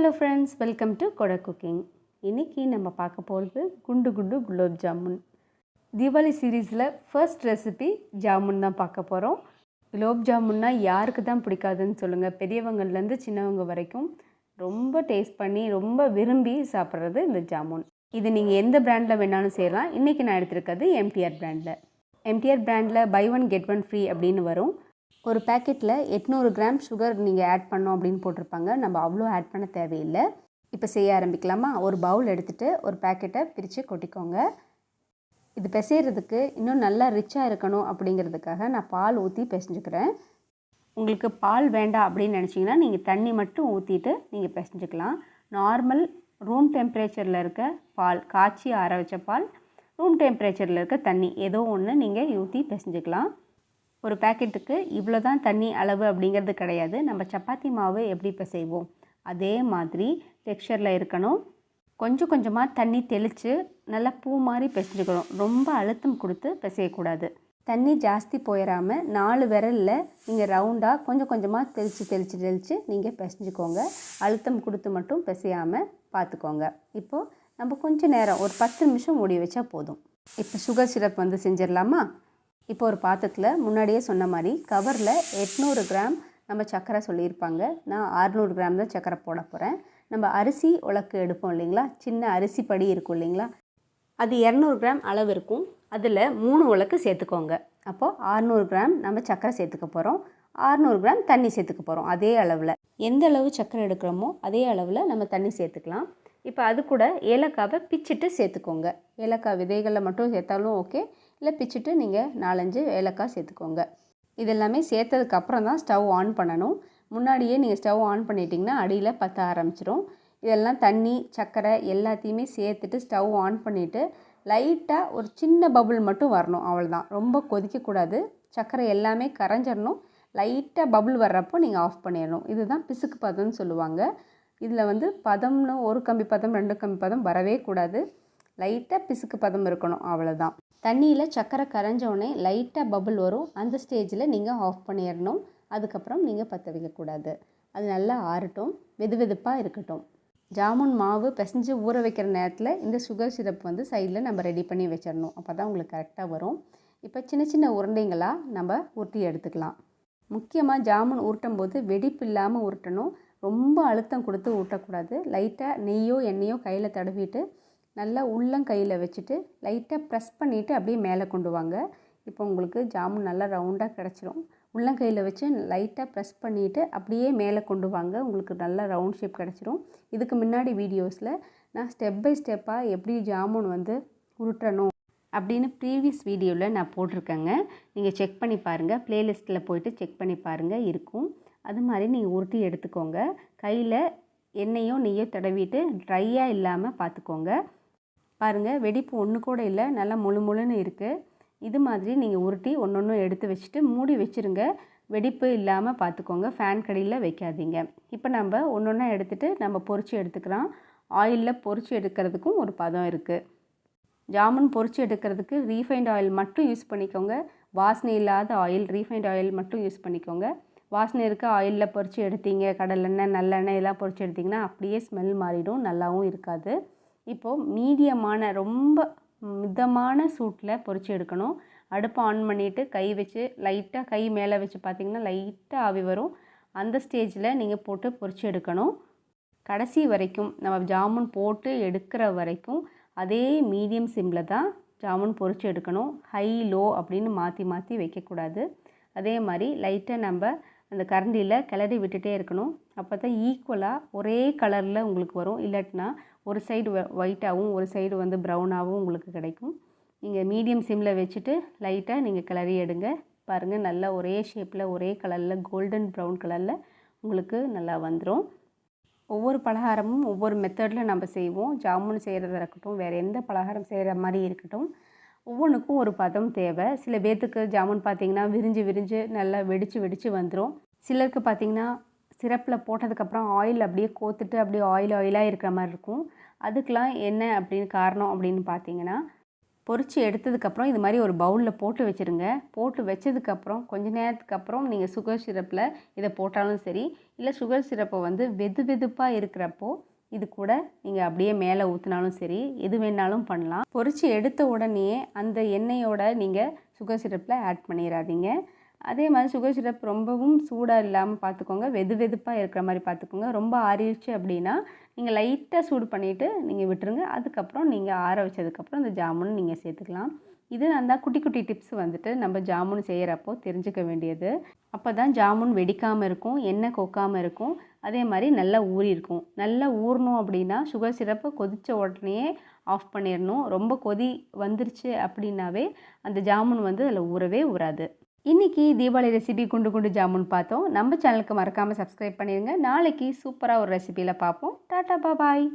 Hello friends welcome to Kodai cooking இன்றைக்கி நம்ம பார்க்க போகிறது குண்டு குண்டு குலோப் ஜாமுன். தீபாவளி சீரீஸில் ஃபர்ஸ்ட் ரெசிபி ஜாமுன் தான் பார்க்க போகிறோம் குலோப் ஜாமுன்னா யாருக்கு தான் பிடிக்காதுன்னு சொல்லுங்கள் பெரியவங்கள்லேருந்து சின்னவங்க வரைக்கும் ரொம்ப டேஸ்ட் பண்ணி ரொம்ப விரும்பி சாப்பிட்றது இந்த ஜாமுன். இது நீங்கள் எந்த பிராண்டில் வேணாலும் செய்யலாம். இன்றைக்கி நான் எடுத்திருக்கிறது எம்டிஆர் பிராண்டில் எம்டிஆர் பிராண்டில் buy one get one free அப்படின்னு வரும். ஒரு பேக்கெட்டில் எட்நூறு கிராம் சுகர் நீங்கள் ஆட் பண்ணோம் அப்படின்னு போட்டிருப்பாங்க. நம்ம அவ்வளோ ஆட் பண்ண தேவையில்லை. இப்போ செய்ய ஆரம்பிக்கலாமா? ஒரு பவுல் எடுத்துகிட்டு ஒரு பேக்கெட்டை பிரித்து கொட்டிக்கோங்க. இது பிசைகிறதுக்கு இன்னும் நல்லா ரிச்சாக இருக்கணும் அப்படிங்கிறதுக்காக நான் பால் ஊற்றி பிசைஞ்சுக்கிறேன். உங்களுக்கு பால் வேண்டாம் அப்படின்னு நினச்சிங்கன்னா நீங்கள் தண்ணி மட்டும் ஊற்றிட்டு நீங்கள் பிசைஞ்சுக்கலாம். நார்மல் ரூம் டெம்பரேச்சரில் இருக்க பால் காய்ச்சி ஆற வச்ச பால் ரூம் டெம்பரேச்சரில் இருக்க தண்ணி ஏதோ ஒன்று நீங்கள் ஊற்றி பிசைஞ்சுக்கலாம். ஒரு பேக்கெட்டுக்கு இவ்வளோ தான் தண்ணி அளவு அப்படிங்கிறது கிடையாது. நம்ம சப்பாத்தி மாவு எப்படி இப்போ செய்வோம் அதே மாதிரி டெக்ஸ்சரில் இருக்கணும். கொஞ்சம் கொஞ்சமாக தண்ணி தெளித்து நல்லா பூ மாதிரி பிசைஞ்சுக்கணும். ரொம்ப அழுத்தம் கொடுத்து பிசையக்கூடாது. தண்ணி ஜாஸ்தி போயிடாமல் நாலு விரலில் நீங்கள் ரவுண்டாக கொஞ்சம் கொஞ்சமாக தெளித்து தெளித்து தெளித்து நீங்கள் பிசைஞ்சுக்கோங்க. அழுத்தம் கொடுத்து மட்டும் பிசையாமல் பார்த்துக்கோங்க இப்போது நம்ம கொஞ்சம் நேரம் ஒரு பத்து நிமிஷம் மூடி வச்சா போதும். இப்போ சுகர் சிரப் வந்து செஞ்சிடலாமா? இப்போ ஒரு பாத்திரத்தில் முன்னாடியே சொன்ன மாதிரி கவரில் எட்நூறு கிராம் நம்ம சர்க்கரை சொல்லியிருப்பாங்க. நான் அறநூறு கிராம் தான் சர்க்கரை போட போகிறேன் நம்ம அரிசி உலக்கு எடுப்போம் இல்லைங்களா? சின்ன அரிசி படி இருக்கும் இல்லைங்களா? அது இரநூறு கிராம் அளவு இருக்கும். அதில் மூணு உலக்கு சேர்த்துக்கோங்க. அப்போது அறநூறு கிராம் நம்ம சர்க்கரை சேர்த்துக்க போகிறோம் அறநூறு கிராம் தண்ணி சேர்த்துக்க போகிறோம் அதே அளவில். எந்த அளவு சர்க்கரை எடுக்கிறோமோ அதே அளவில் நம்ம தண்ணி சேர்த்துக்கலாம். இப்போ அது கூட ஏலக்காவை பிச்சுட்டு சேர்த்துக்கோங்க. ஏலக்காய் விதைகளில் மட்டும் சேர்த்தாலும் ஓகே. இல்லை பிச்சுட்டு நீங்கள் நாலஞ்சு ஏலக்காய் சேர்த்துக்கோங்க. இதெல்லாமே சேர்த்ததுக்கப்புறம் தான் ஸ்டவ் ஆன் பண்ணணும். முன்னாடியே நீங்கள் ஸ்டவ் ஆன் பண்ணிட்டீங்கன்னா அடியில் பற்ற ஆரம்பிச்சிடும் இதெல்லாம் தண்ணி சர்க்கரை எல்லாத்தையுமே சேர்த்துட்டு ஸ்டவ் ஆன் பண்ணிவிட்டு லைட்டாக ஒரு சின்ன பபுள் மட்டும் வரணும். அவ்வளோதான் ரொம்ப கொதிக்கக்கூடாது. சர்க்கரை எல்லாமே கரைஞ்சிடணும் லைட்டாக பபுள் வர்றப்போ நீங்கள் ஆஃப் பண்ணிடணும் இதுதான் பிசுக்கு பதம்னு சொல்லுவாங்க. இதில் வந்து பதம்னு ஒரு கம்பி பதம் ரெண்டு கம்பி பதம் வரவே கூடாது. லைட்டாக பிசுக்கு பதம் இருக்கணும். அவ்வளோதான் தண்ணியில் சக்கரை கரைஞ்சோடனே லைட்டாக பபுள் வரும். அந்த ஸ்டேஜில் நீங்கள் ஆஃப் பண்ணிடணும். அதுக்கப்புறம் நீங்கள் பற்ற வைக்கக்கூடாது அது நல்லா ஆறட்டும். வெது வெதுப்பாக இருக்கட்டும். ஜாமுன் மாவு பிசைஞ்சு ஊற வைக்கிற நேரத்தில் இந்த சுகர் சிரப் வந்து சைடில் நம்ம ரெடி பண்ணி வச்சிடணும். அப்போ தான் உங்களுக்கு கரெக்டாக வரும். இப்போ சின்ன சின்ன உருண்டைங்களாக நம்ம உருட்டி எடுத்துக்கலாம். முக்கியமாக ஜாமுன் உருட்டும் போது வெடிப்பு இல்லாமல் உருட்டணும். ரொம்ப அழுத்தம் கொடுத்து ஊட்டக்கூடாது. லைட்டாக நெய்யோ எண்ணெயோ கையில் தடவிட்டு நல்லா உள்ளங்கையில் வச்சுட்டு லைட்டாக ப்ரெஸ் பண்ணிவிட்டு அப்படியே மேலே கொண்டு வாங்க. இப்போ உங்களுக்கு ஜாமுன் நல்லா ரவுண்டாக கிடச்சிரும். உள்ளங்கையில் வச்சு லைட்டாக ப்ரெஸ் பண்ணிவிட்டு அப்படியே மேலே கொண்டு வாங்க. உங்களுக்கு நல்லா ரவுண்ட் ஷேப் கிடச்சிரும். இதுக்கு முன்னாடி வீடியோஸில் நான் ஸ்டெப் பை ஸ்டெப்பாக எப்படி ஜாமுன் வந்து உருட்டணும் அப்படின்னு ப்ரீவியஸ் வீடியோவில் நான் போட்டிருக்கேங்க. நீங்கள் செக் பண்ணி பாருங்கள் ப்ளேலிஸ்ட்டில் போயிட்டு செக் பண்ணி பாருங்கள் இருக்கும். அது மாதிரி நீங்கள் உருட்டி எடுத்துக்கோங்க. கையில் எண்ணெயோ நெய்யோ தடவிட்டு ட்ரையாக இல்லாமல் பார்த்துக்கோங்க பாருங்கள் வெடிப்பு ஒன்று கூட இல்லை நல்லா முழு முழுன்னு இருக்குது இது மாதிரி நீங்கள் உருட்டி ஒன்று ஒன்று எடுத்து வச்சுட்டு மூடி வச்சுருங்க. வெடிப்பு இல்லாமல் பார்த்துக்கோங்க ஃபேன் கடையில் வைக்காதீங்க. இப்போ நம்ம ஒன்று ஒன்றா எடுத்துகிட்டு நம்ம பொறிச்சு எடுத்துக்கலாம். ஆயிலில் பொறிச்சு எடுக்கிறதுக்கும் ஒரு பதம் இருக்குது ஜாமுன் பொறிச்சு எடுக்கிறதுக்கு ரீஃபைண்ட் ஆயில் மட்டும் யூஸ் பண்ணிக்கோங்க. வாசனை இல்லாத ஆயில் ரீஃபைண்ட் ஆயில் மட்டும் யூஸ் பண்ணிக்கோங்க. வாசனை இருக்க ஆயிலில் பொறிச்சு எடுத்தீங்க கடலெண்ணெய் நல்லெண்ணெய் எல்லாம் பொறிச்சு எடுத்திங்கன்னா அப்படியே ஸ்மெல் மாறிடும் நல்லாவும் இருக்காது. இப்போது மீடியமான ரொம்ப மிதமான சூட்டில் பொறிச்சு எடுக்கணும். அடுப்பை ஆன் பண்ணிவிட்டு கை வச்சு லைட்டாக கை மேலே வச்சு பார்த்திங்கன்னா லைட்டாக ஆவி வரும். அந்த ஸ்டேஜில் நீங்கள் போட்டு பொறிச்சு எடுக்கணும். கடைசி வரைக்கும் நம்ம ஜாமுன் போட்டு எடுக்கிற வரைக்கும் அதே மீடியம் சிம்மில் தான் ஜாமுன் பொறிச்சு எடுக்கணும். ஹை லோ அப்படின்னு மாற்றி மாற்றி வைக்கக்கூடாது. அதே மாதிரி லைட்டாக நம்ம அந்த கரண்டியில் கிளறி விட்டுட்டே இருக்கணும். அப்போ தான் ஈக்குவலாக ஒரே கலரில் உங்களுக்கு வரும். இல்லாட்டினா ஒரு சைடு ஒயிட்டாகவும் ஒரு சைடு வந்து ப்ரௌனாகவும் உங்களுக்கு கிடைக்கும். நீங்கள் மீடியம் சிம்மில் வச்சுட்டு லைட்டாக நீங்கள் கிளறி எடுங்க. பாருங்கள் நல்லா ஒரே ஷேப்பில் ஒரே கலரில் கோல்டன் ப்ரௌன் கலரில் உங்களுக்கு நல்லா வந்துடும் ஒவ்வொரு பலகாரமும் ஒவ்வொரு மெத்தடில் நம்ம செய்வோம். ஜாமுன் செய்கிறதா இருக்கட்டும் வேறு எந்த பலகாரம் செய்கிற மாதிரி இருக்கட்டும் ஒவ்வொன்றுக்கும் ஒரு பதம் தேவை. சில பேர்த்துக்கு ஜாமுன் பார்த்திங்கன்னா விரிஞ்சு விரிஞ்சு நல்லா வெடித்து வெடித்து வந்துடும் சிலருக்கு பார்த்திங்கன்னா சிரப்பில் போட்டதுக்கப்புறம் ஆயில் அப்படியே கோத்துட்டு அப்படியே ஆயில் ஆயிலாக இருக்கிற மாதிரி இருக்கும். அதுக்கெலாம் என்ன அப்படின்னு காரணம் அப்படின்னு பார்த்தீங்கன்னா பொறிச்சு எடுத்ததுக்கப்புறம் இது மாதிரி ஒரு பவுலில் போட்டு வச்சுருங்க. போட்டு வச்சதுக்கப்புறம் கொஞ்ச நேரத்துக்கு அப்புறம் நீங்கள் சுகர் சிரப்பில் இதை போட்டாலும் சரி இல்லை சுகர் சிரப்பை வந்து வெது வெதுப்பாக இருக்கிறப்போ இது கூட நீங்கள் அப்படியே மேலே ஊற்றினாலும் சரி எது வேணாலும் பண்ணலாம். பொறிச்சு எடுத்த உடனே அந்த எண்ணெயோட நீங்கள் சுகர் சிரப்பில் ஆட் பண்ணிடாதீங்க. அதே மாதிரி சுகர் சிரப் ரொம்பவும் சூடாக இல்லாமல் பார்த்துக்கோங்க வெது வெதுப்பாக இருக்கிற மாதிரி பார்த்துக்கோங்க ரொம்ப ஆறிடுச்சு அப்படின்னா நீங்கள் லைட்டாக சூடு பண்ணிவிட்டு நீங்கள் விட்டுருங்க. அதுக்கப்புறம் நீங்கள் ஆற வச்சதுக்கப்புறம் இந்த ஜாமுன் நீங்கள் சேர்த்துக்கலாம். இது அந்த குட்டி குட்டி டிப்ஸ் வந்துட்டு நம்ம ஜாமுன் செய்கிறப்போ தெரிஞ்சுக்க வேண்டியது. அப்போ தான் ஜாமுன் வெடிக்காமல் இருக்கும் எண்ணெய் கொக்காமல் இருக்கும். அதே மாதிரி நல்லா ஊறி இருக்கும். நல்லா ஊறணும் அப்படின்னா சுகர் சிரப்பை கொதித்த உடனே ஆஃப் பண்ணிடணும். ரொம்ப கொதி வந்துருச்சு அப்படின்னாவே அந்த ஜாமுன் வந்து அதில் ஊறவே ஊறாது. இன்றைக்கி தீபாவளி ரெசிபி குண்டு குண்டு ஜாமுன் பார்த்தோம். நம்ம சேனலுக்கு மறக்காமல் சப்ஸ்கிரைப் பண்ணிடுங்க. நாளைக்கு சூப்பராக ஒரு ரெசிபியில் பார்ப்போம். டாட்டா பாய்